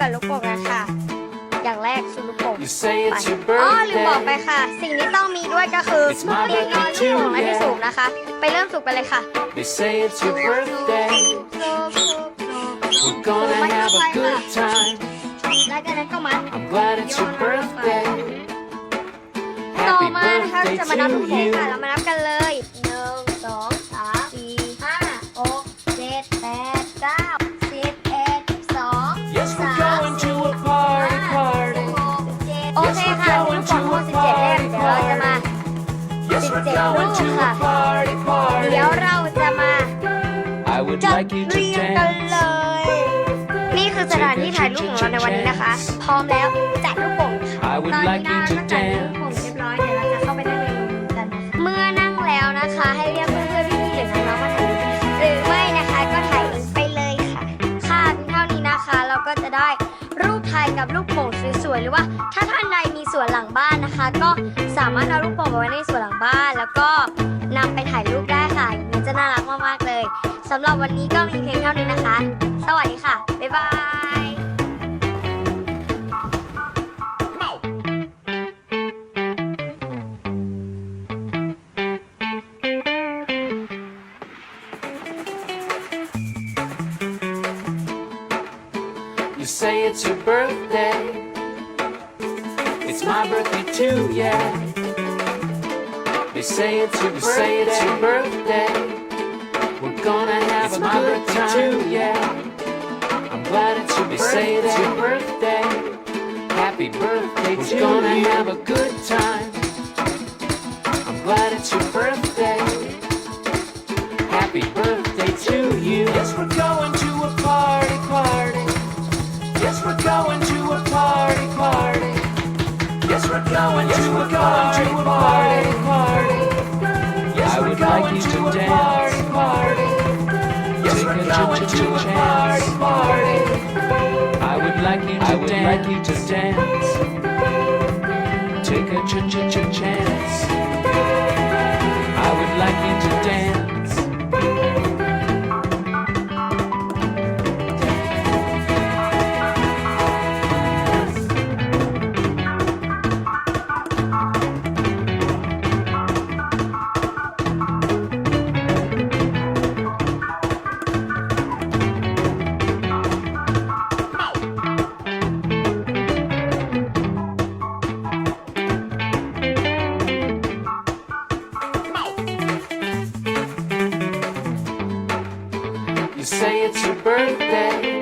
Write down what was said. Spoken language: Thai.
กับลูกโป่งกันค่ะ อย่างแรกคือลูกโป่ง You say ไป it's your อ๋อลืมบอกไป birthday. ค่ะ สิ่งที่ต้องมีด้วยก็คือ It's my เตียงนอน birthday ที่สูง too, และที่ yeah. สูงนะคะ ไปเริ่มสุกไปเลยค่ะ They say it's your birthday. สูบสูบสูบ We're gonna have a good time. แล้วจากนั้นก็มัด I'm glad it's your birthday. ต่อ Happy มานะคะจะมานับลูก birthday โป่ง to ค่ะ you. เรามานับกันเล กโป่งทั้งหมด17เล่มเดี๋ยวเราจะมา Yes, we're Sit down. going to a party, เดี๋ยว party. เราจะมา I would จัด like you เรี to ยงกันเล dance. ยนี่คือสถานที่ถ่ายรูปของเราในวันนี้นะคะ พร้อมแล้วจัดลูกโป่ง I would ตอน like นี้ you นะ to ก็จัดลูก dance. โป่งเรียบร้อยเดี๋ยวเราจะเข้าไปนั่งในรูมกันนะคะเมื่อนั่งแล้วนะคะให้เรียกเพื่อนๆพี่ๆหรือน้องๆมาถ่ายรูปหรือไม่นะคะก็ถ่ายเองไปเลยค่ะ ค่ะเพียงเท่านี้นะคะเราก็จะได้รูปถ่าย กับลูกโป่งสวยๆหรือว่า ถ้าท่านใดมีสวนหลังบ้านนะคะ ก็สามารถเอาลูกโป่งไปไว้ในสวนหลังบ้าน แล้วก็นำไปถ่ายรูปได้ค่ะมันจะน่ารักมากๆเลยสำหรับวันนี้ก็มีเพียงเท่านี้นะคะสวัสดี say it's your birthday. It's my birthday too, yeah. They say it's your, you say it's your birthday. We're gonna have a good time too, yeah. I'm glad it's your birthday. They say it's your birthday. Happy birthday We're to you. We're gonna have a good time. I'm glad it's your Yes, we're going yes, to we're a party, to a party, party. Yes, I would like you to dance. Party, party. Yes, we're going to a party, party. I would like you to I would dance. like you to dance. Take a ch ch ch chance. I would like you to dance. say it's your birthday.